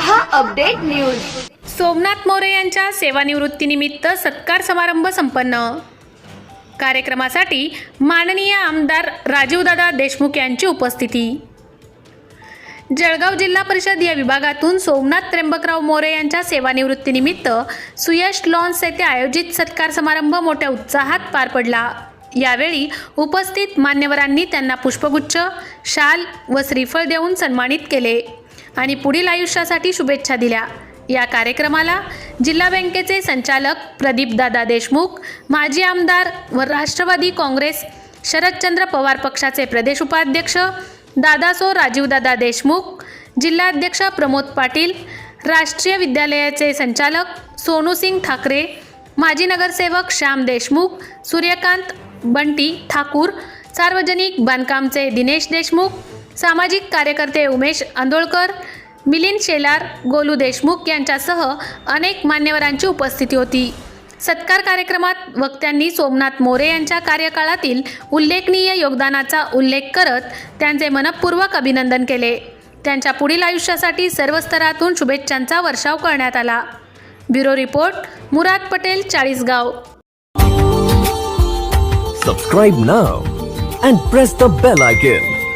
हा update news. Somnath More यांच्या सेवानिवृत्तीनिमित्त सत्कार समारंभ संपन्न. कार्यक्रमासाठी माननीय आमदार राजीवदादा देशमुख यांची उपस्थिती. जळगाव जिल्हा परिषद या विभागातून सोमनाथ त्र्यंबकराव मोरे यांच्या सेवानिवृत्तीनिमित्त सुयश लॉन्स येथे आयोजित सत्कार समारंभ मोठ्या उत्साहात पार पडला. यावेळी उपस्थित मान्यवरांनी त्यांना पुष्पगुच्छ शाल व श्रीफळ देऊन सन्मानित केले. आणि पुढील आयुष्यासाठी शुभेच्छा दिल्या. या कार्यक्रमाला जिल्हा बँकेचे संचालक प्रदीपदादा देशमुख माजी आमदार व राष्ट्रवादी काँग्रेस शरदचंद्र पवार पक्षाचे प्रदेश उपाध्यक्ष दादासो राजीवदादा देशमुख जिल्हाध्यक्ष प्रमोद पाटील राष्ट्रीय विद्यालयाचे संचालक सोनूसिंग ठाकरे माजी नगरसेवक श्याम देशमुख सूर्यकांत बंटी ठाकूर सार्वजनिक बांधकामचे दिनेश देशमुख सामाजिक कार्यकर्ते उमेश आंदोळकर मिलिंद शेलार गोलू देशमुख यांच्यासह अनेक मान्यवरांची उपस्थिती होती. सत्कार कार्यक्रमात वक्त्यांनी सोमनाथ मोरे यांच्या कार्यकाळातील उल्लेखनीय योगदानाचा उल्लेख करत त्यांचे मनपूर्वक अभिनंदन केले. त्यांच्या पुढील आयुष्यासाठी सर्व स्तरातून शुभेच्छांचा वर्षाव करण्यात आला. Bureau report Murad Patel Chalisgaon. Subscribe now and press the bell icon